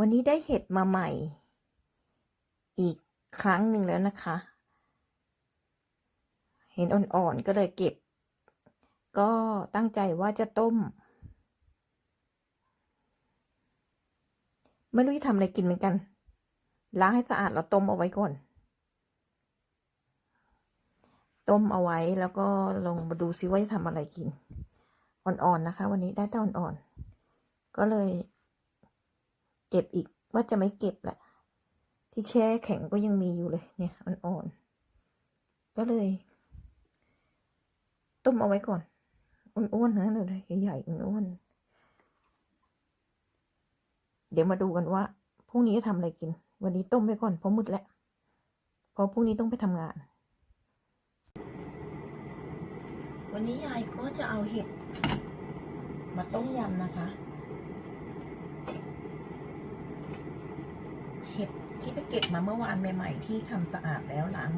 วันนี้ได้เห็ดมาใหม่ อีกครั้งหนึ่งแล้วนะคะ เห็นอ่อนๆก็เลยเก็บ ก็ตั้งใจว่าจะต้ม ไม่รู้จะทำอะไรกินเหมือนกัน ล้างให้สะอาดแล้วต้มเอาไว้ก่อน ต้มเอาไว้แล้วก็ลงมาดูซิว่าจะทำอะไรกิน อ่อนๆนะคะ วันนี้ได้แต่อ่อนๆก็เลย เก็บอีกว่าจะไม่เก็บแหละ ที่แช่แข็งก็ยังมีอยู่เลย เนี่ยอ่อนๆก็เลย ต้มเอาไว้ก่อนอ้วนๆนะเลยใหญ่ๆอ้วนๆเดี๋ยวมาดูกันว่าพรุ่งนี้จะทำอะไรกิน วันนี้ต้มไว้ก่อนเพราะมืดแล้วเพราะพรุ่งนี้ต้องไปทำงาน วันนี้ยายก็จะเอาเห็ดมาต้มยำนะคะ เห็ดที่ไปเก็บมาเมื่อวานใหม่ๆที่ทำสะอาดแล้วล้าง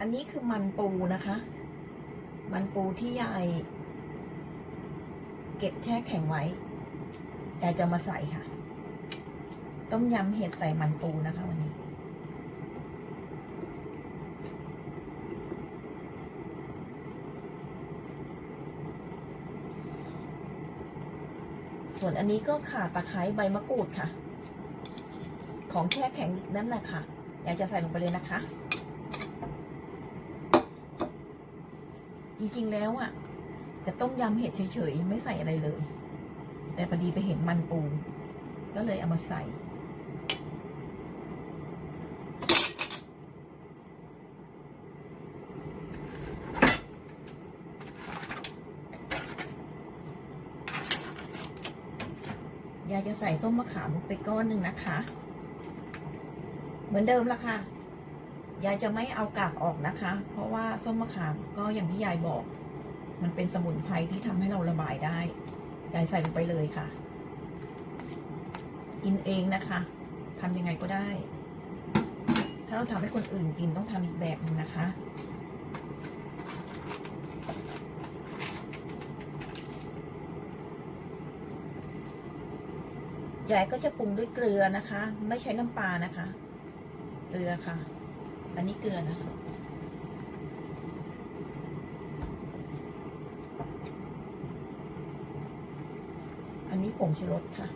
อันนี้คือมันปูนะคะ มันปูที่ยายเก็บแช่แข็งไว้ยายจะมาใส่ค่ะ ต้มยำเห็ดใส่มันปูนะคะวันนี้ ส่วนอันนี้ก็ข่าตะไคร้ใบมะกรูดค่ะ ของแช่แข็งนั่นแหละค่ะ อยากจะใส่ลงไปเลยนะคะ จริงๆแล้วอะ จะต้มยำเห็ดเฉยๆ ไม่ใส่อะไรเลย แต่พอดีไปเห็นมันปู ก็เลยเอามาใส่ ยายจะใส่ส้มมะขามลงไปก้อนหนึ่งนะคะ เหมือนเดิมละค่ะ ยายจะไม่เอากากออกนะคะ เพราะว่าส้มมะขามก็อย่างที่ยายบอก มันเป็นสมุนไพรที่ทำให้เราระบายได้ ยายใส่ลงไปเลยค่ะ กินเองนะคะทำยังไงก็ได้ ถ้าเราทำให้คนอื่นกินต้องทำอีกแบบหนึงนะคะ ยายก็จะปรุงด้วยเกลือนะคะ ไม่ใช้น้ำปลานะคะ เกลือค่ะ อันนี้เกลือนะคะอันนี้ผงชูรสค่ะ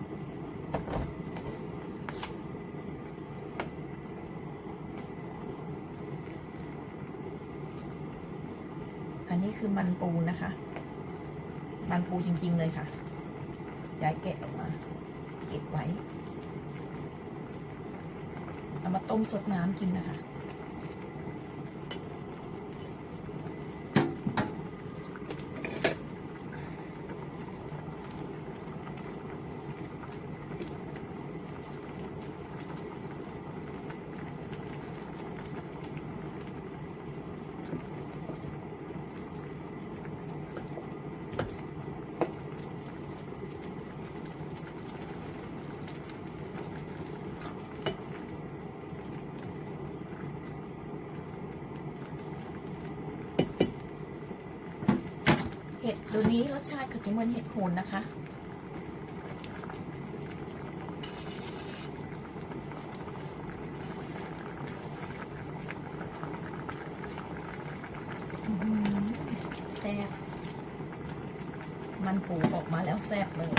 อันนี้คือมันปูนะคะ มันปูจริงๆเลยค่ะยายแกะออกมา เก็บไว้ เอามาต้มสดน้ำกินนะคะ เห็ดตัวนี้รสชาติก็จะเหมือนเห็ดโคนนะคะ แซ่บ มันปูออกมาแล้วแซ่บเลย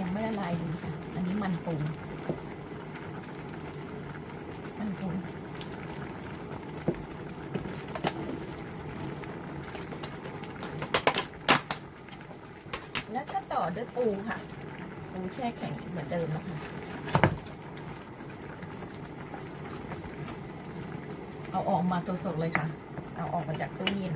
ยังไม่ละลายดีค่ะ อันนี้มันปูมันปู แล้วก็ต่อ ด้วยปูค่ะ ปูแช่แข็งเหมือนเดิมนะคะเอาออกมาตัวสดเลยค่ะ เอาออกมาจากตู้เย็น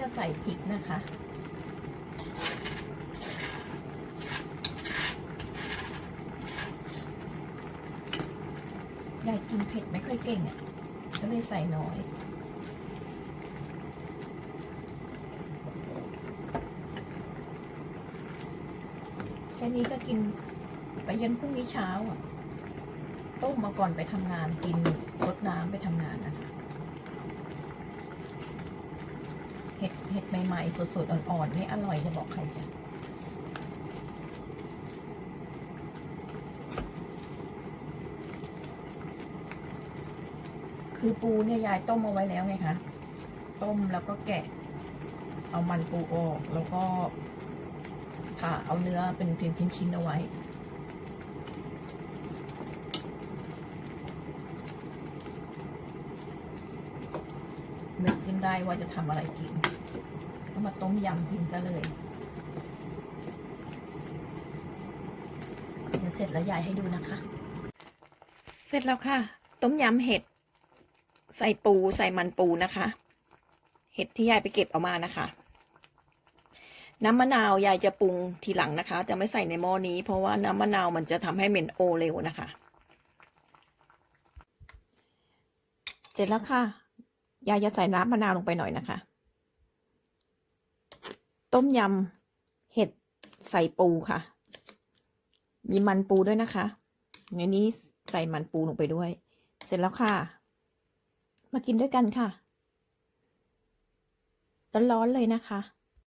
จะใส่พริกนะคะ ยายกินเผ็ดไม่ค่อยเก่งอะ่ะ ก็เลยใส่น้อยแค่นี้ก็กินไปยันพรุ่งนี้เช้าอะ ต้มมาก่อนไปทำงานกินลดน้ำไปทำงานนะคะ เห็ดใหม่ๆสดๆอ่อนๆนี่อร่อยจะบอกใครจ้ะคือปูเนี่ยยายต้มเอาไว้แล้วไงคะต้มแล้วก็แกะ เอามันปูออกแล้วก็ผ่าเอาเนื้อเป็นเพียงชิ้นๆเอาไว้นึกขึ้นได้ว่าจะทำอะไรกิน ก็มาต้มยำกินก็เลยเดี๋ยวเสร็จแล้วยายให้ดูนะคะ เสร็จแล้วค่ะ ต้มยำเห็ด ใส่ปูใส่มันปูนะคะ เห็ดที่ยายไปเก็บเอามานะคะ น้ำมะนาว ยายจะปรุงทีหลังนะคะ จะไม่ใส่ในหม้อนี้ เพราะว่าน้ำมะนาวมันจะทำให้เหม็นโอเร็วนะคะ เสร็จแล้วค่ะ ยายจะใส่น้ำมะนาวลงไปหน่อยนะคะ ต้มยำเห็ดใส่ปูค่ะ มีมันปูด้วยนะคะในนี้ใส่มันปูลงไปด้วย เสร็จแล้วค่ะ มากินด้วยกันค่ะร้อนๆเลยนะคะ